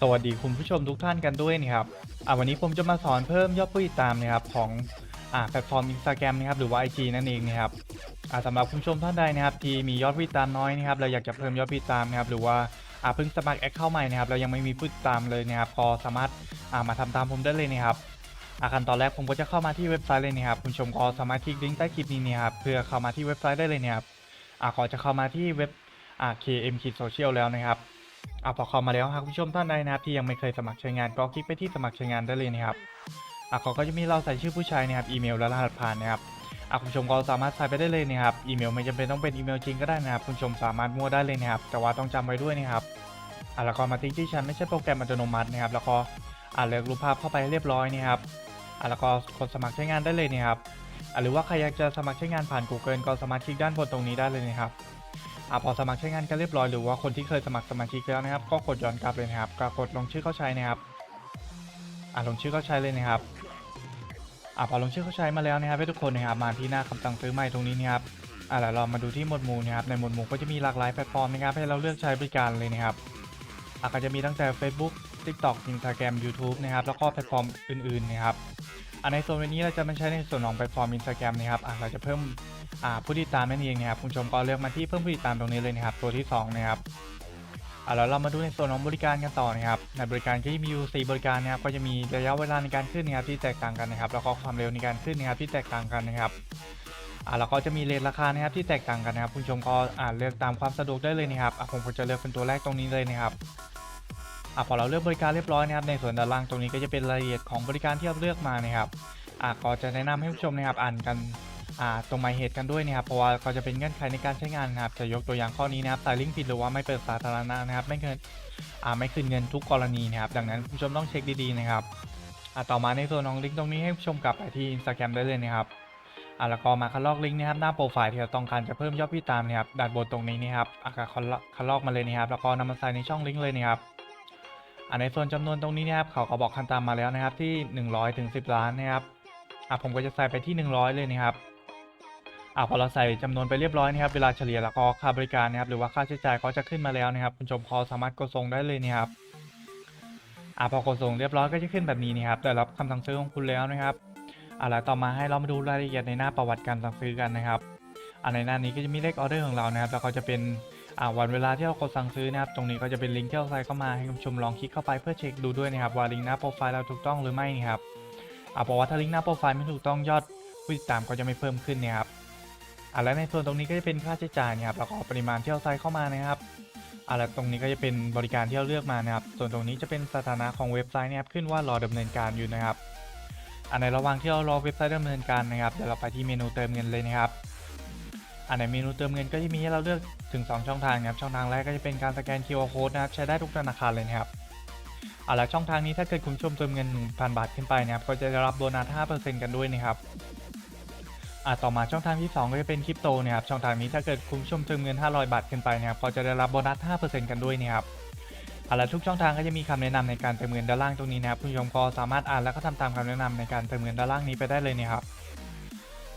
สวัสดีคุณผู้ชมทุกท่านกันด้วยนะครับวันนี้ผมจะมาสอนเพิ่มยอดผู้ติดตามนะครับของอแพลตฟอร์ม Instagram นะครับหรือว่า IG นั่นเองนะครับอ่าสำหรับคุณผู้ชมท่านใดนะครับที่มียอดผู้ติดตามน้อยนะครับเราอยากจะเพิ่มยอดผู้ติดตามนะครับหรือว่าเพิ่งสมัครแอคเข้าใหม่นะครับเรายังไม่มีผู้ติดตามเลยนะครับก็สามารถมาทำตามผมได้เลยนะครับอาขั้นตอนแรกผมก็จะเข้ามาที่เว็บไซต์เลยนะครับคุณผู้ชมก็สามารถคลิกลิงก์ใต้คลิปนี้นะครับเพื่อเข้ามาที่เว็บไซต์ได้เลยนะครับขอจะเข้ามาที่เว็บ KM Kid Social แล้วนะครับ อะพอเข้ามาแล้วหากผู้ชมท่านใดนะครับที่ยังไม่เคยสมัครใช้งานก็คลิกไปที่สมัครใช้งานได้เลยนะครับอะเขาก็จะมีเราใส่ชื่อผู้ใช้นะครับอีเมลและรหัสผ่านนะครับอะคุณผู้ชมก็สามารถใส่ไปได้เลยนะครับอีเมลไม่จำเป็นต้องเป็นอีเมลจริงก็ได้นะครับคุณผู้ชมสามารถมั่วได้เลยนะครับแต่ว่าต้องจำไว้ด้วยนะครับอะแล้วก็มาติ๊กที่ชั้นไม่ใช่โปรแกรมอัตโนมัตินะครับแล้วก็อะเลือกรูปภาพเข้าไปเรียบร้อยนะครับอะแล้วก็กดสมัครใช้งานได้เลยนะครับอะหรือว่าใครอยากจะสมัครใช้งานผ่าน Google ก็สามารถคลิกด้านบนตรงนี้ได้เลยนะครับ อะพอสมัครใช้งานกันเรียบร้อยหรือว่าคนที่เคยสมัครสมาชิกแล้วนะครับ ก็กดย้อนกลับเลยนะครับก็กดลงชื่อเข้าใช้นะครับอะลงชื่อเข้าใช้เลยนะครับอะพอลงชื่อเข้าใช้มาแล้วนะครับให้ทุกคนนะครับมาที่หน้าคำสั่งซื้อใหม่ตรงนี้นะครับอะแล้วเรามาดูที่หมวดหมู่นะครับในหมวดหมู่ก็จะมีหลากหลายแพลตฟอร์มนะครับให้เราเลือกใช้บริการเลยนะครับอะก็จะมีตั้งแต่ Facebook TikTok Instagram YouTube นะครับแล้วก็แพลตฟอร์มอื่นๆนะครับ อันในส่วนวันนี้เราจะมาใช้ในส่วนของแพลตฟอร์ม Instagram นะครับอะเราจะเพิ่มอ่าผู้ติดตามนั่นเองนะครับคุณผู้ชมก็เลือกมาที่เพิ่มผู้ติดตามตรงนี้เลยนะครับ ตัวที่2นะครับอ่าแล้วเรามาดูในส่วนของบริการกันต่อนะครับในบริการก็จะมีอยู่4บริการนะครับก็จะมีระยะเวลาในการขึ้นนะครับที่แตกต่างกันนะครับ แล้วก็ความเร็วในการขึ้นนะครับที่แตกต่างกันนะครับอ่าแล้วก็จะมีเรทราคานะครับที่แตกต่างกันนะครับ คุณผู้ชมก็อ่าเลือกตามความสะดวกได้เลยนะครับอ่าผมก็จะเลือกเป็นตัวแรกตรงนี้เลยนะครับ อ่าพอเราเลือกบริการเรียบร้อยนะครับในส่วนด้านล่างตรงนี้ก็จะเป็นรายละเอียดของบริการที่เราเลือกมานะครับอ่าก็จะแนะนำให้ผู้ชมนะครับอ่านกันอ่าตรงหมายเหตุกันด้วยนะครับเพราะว่าก็จะเป็นเงื่อนไขในการใช้งานนะครับจะยกตัวอย่างข้อนี้นะครับใส่ลิงก์ผิดหรือว่าไม่เปิดสาธารณะนะครับไม่เกินอ่าไม่คืนเงินทุกกรณีนะครับดังนั้นผู้ชมต้องเช็คดีๆนะครับอ่าต่อมาในส่วนของลิงก์ตรงนี้ให้ผู้ชมกลับไปที่ Instagram ได้เลยนะครับอ่าแล้วก็มาคัดลอกลิงก์นะครับหน้าโปรไฟล์ที่เราต้องการจะเพิ่มยอดติดตามนะครับด้านบนตรงนี้นะครับอ่าคัดลอกคัดลอกมาเลยนะครับแล้วก็นำมาใส่ในช่องลิงก์เลยนะครับ อ่าในส่วนจำนวนตรงนี้นะครับเขาก็บอกขั้นตามมาแล้วนะครับที่ 100ถึง10 ล้านนะครับอ่าผมก็จะใส่ไปที่ 100 เลยนะครับอ่าพอเราใส่จำนวนไปเรียบร้อยนะครับเวลาเฉลี่ยแล้วก็ค่าบริการนะครับหรือว่าค่าใช้จ่ายก็จะขึ้นมาแล้วนะครับคุณผู้ชมพอสามารถกดส่งได้เลยนะครับอ่าพอกดส่งเรียบร้อยก็จะขึ้นแบบนี้นะครับได้รับคำสั่งซื้อของคุณแล้วนะครับอ่าแล้วต่อมาให้เรามาดูรายละเอียดในหน้าประวัติการสั่งซื้อกันนะครับอ่าในหน้านี้ก็จะมีเลขออเดอร์ของเรานะครับแล้วก็จะเป็น วันเวลาที่เรากดสั่งซื้อนะครับตรงนี้ก็จะเป็นลิงก์ที่เราใส่เข้ามาให้คุณผู้ชมลองคลิกเข้าไปเพื่อเช็คดูด้วยนะครับว่าลิงก์หน้าโปรไฟล์เราถูกต้องหรือไม่นะครับอ่าเพราะว่าถ้าลิงก์หน้าโปรไฟล์ไม่ถูกต้องยอดผู้ติดตามก็จะไม่เพิ่มขึ้นนะครับอะและในส่วนตรงนี้ก็จะเป็นค่าใช้จ่ายนะครับแล้วก็ปริมาณที่เราใส่เข้ามานะครับอะและตรงนี้ก็จะเป็นบริการที่เราเลือกมานะครับ ส่วนตรงนี้จะเป็นสถานะของเว็บไซต์นะครับขึ้นว่ารอดำเนินการอยู่นะครับอันในระหว่างที่เรารอเว็บไซต์ดำเนินการนะครับเดี๋ยวเราไปที่เมนูเติมเงินเลยนะครับ อันในเมนูเติมเงินก็จะมีให้เราเลือกถึง 2 ช่องทางนะครับช่องทางแรกก็จะเป็นการสแกน QR code นะครับใช้ได้ทุกธนาคารเลยนะครับอะและช่องทางนี้ถ้าเกิดคุณชมเติมเงิน1,000บาทขึ้นไปนะครับก็จะได้รับโบนัส5%กันด้วยนะครับอะต่อมาช่องทางที่ 2 ก็จะเป็นคริปโตนะครับช่องทางนี้ถ้าเกิดคุณชมเติมเงิน 500 บาทขึ้นไปนะครับก็จะได้รับโบนัส5%กันด้วยนะครับอะและทุกช่องทางก็จะมีคำแนะนำในการเติมเงินด้านล่างตรงนี้นะครับคุณผู้ชมก็สามารถอ่านแล้วก็ทำตามคำแนะนำในการเติมเงินด้านล่างนี้ไปได้เลยนะครับ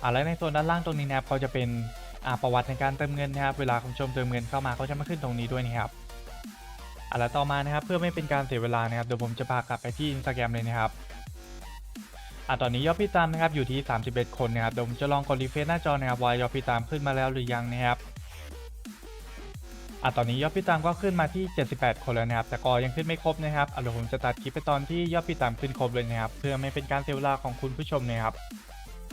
อะและในส่วนด้านล่างตรงนี้นะครับก็จะเป็น ประวัติในการเติมเงินนะครับ เวลาคุณผู้ชมเติมเงินเข้ามาก็จะมาขึ้นตรงนี้ด้วยนะครับอะและต่อมานะครับเพื่อไม่เป็นการเสียเวลานะครับเดี๋ยวผมจะพากลับไปที่ Instagram เลยนะครับอะตอนนี้ยอดผู้ติดตามนะครับอยู่ที่ 31 คนนะครับเดี๋ยวผมจะลองกดรีเฟรชหน้าจอนะครับว่ายอดผู้ติดตามขึ้นมาแล้วหรือยังนะครับอะตอนนี้ยอดผู้ติดตามก็ขึ้นมาที่ 78 คนแล้วนะครับ แต่ก็ยังขึ้นไม่ครบนะครับอะเดี๋ยวผมจะตัดคลิปไปตอนที่ยอดผู้ติดตามขึ้นครบเลยนะครับ เพื่อไม่เป็นการเสียเวลาของคุณผู้ชมนะครับ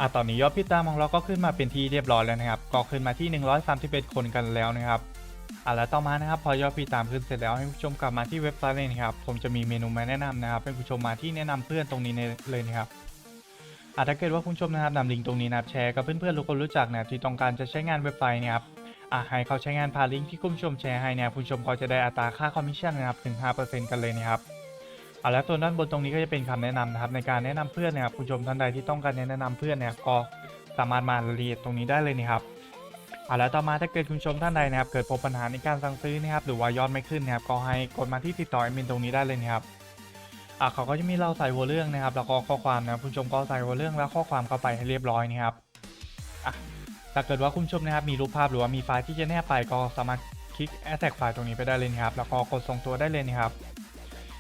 อะตอนนี้ยอดผู้ติตามของเราก็ขึ้นมาเป็นที่เรียบร้อยแล้วนะครับ ก็ขึ้นมาที่ 131 คนกันแล้วนะครับอะแล้วต่อมานะครับพอยอดผู้ติตามขึ้นเสร็จแล้วให้ผู้ชมกลับมาที่เว็บไซต์เลยนะครับ ผมจะมีเมนูมาแนะนำนะครับให้ผู้ชมมาที่แนะนำเพื่อนตรงนี้เลยนะครับอะถ้าเกิดว่าคุณผู้ชมนะครับนำลิงก์ตรงนี้นะครับแชร์กับเพื่อนๆทุกคนรู้จักนะครับที่ต้องการจะใช้งานเว็บไซต์เนี่ยครับอะให้เขาใช้งานผ่านลิงก์ที่คุณผู้ชมแชร์ให้เนี่ยคุณผู้ชมก็จะได้อัตราค่าคอมมิชชั่นนะครับถึง 5%กันเลยนะครับ เอะแล้วตัวด้านบนตรงนี้ก็จะเป็นคำแนะนำนะครับในการแนะนำเพื่อนนะครับคุณผู้ชมท่านใดที่ต้องการแนะนำเพื่อนเนี่ยก็สามารถมาละเอียดตรงนี้ได้เลยนะครับเอะแล้วต่อมาถ้าเกิดคุณผู้ชมท่านใดนะครับ เกิดพบปัญหาในการสั่งซื้อนะครับหรือว่ายอดไม่ขึ้นนะครับก็ให้กดมาที่ติดต่อแอดมินตรงนี้ได้เลยนะครับอะเขาก็จะมีเราใส่หัวเรื่องนะครับ แล้วก็ข้อความนะครับคุณผู้ชมก็ใส่หัวเรื่องแล้วข้อความเข้าไปให้เรียบร้อยนะครับอะถ้าเกิดว่าคุณผู้ชมนะครับมีรูปภาพหรือว่ามีไฟล์ที่จะแนบไปก็สามารถคลิกแอดแท็กไฟล์ตรงนี้ไปได้เลยนะครับแล้วก็กดส่งตัวได้เลยนะครับ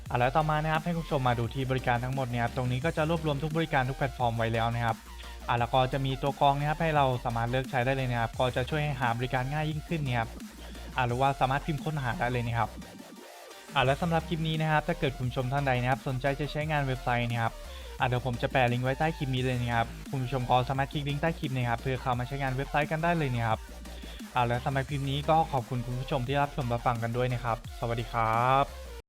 เอะแล้วต่อมานะครับให้คุณผู้ชมมาดูที่บริการทั้งหมดเนี่ยครับตรงนี้ก็จะรวบรวมทุกบริการทุกแพลตฟอร์มไว้แล้วนะครับอะแล้วก็จะมีตัวกรองนะครับให้เราสามารถเลือกใช้ได้เลยนะครับก็จะช่วยให้หาบริการง่ายยิ่งขึ้นเนี่ยครับอะหรือว่าสามารถพิมพ์ค้นหาได้เลยนะครับอะและสำหรับคลิปนี้นะครับ ถ้าเกิดคุณผู้ชมท่านใดนะครับ สนใจจะใช้งานเว็บไซต์นะครับอะเดี๋ยวผมจะแปะลิงก์ไว้ใต้คลิปนี้เลยนะครับคุณผู้ชมก็สามารถคลิกลิงก์ใต้คลิปนะครับเพื่อเข้ามาใช้งานเว็บไซต์กันได้เลยนะครับอะและสำหรับคลิปนี้ก็ขอบคุณคุณผู้ชมที่รับชมรับฟังกันด้วยนะครับ สวัสดีครับ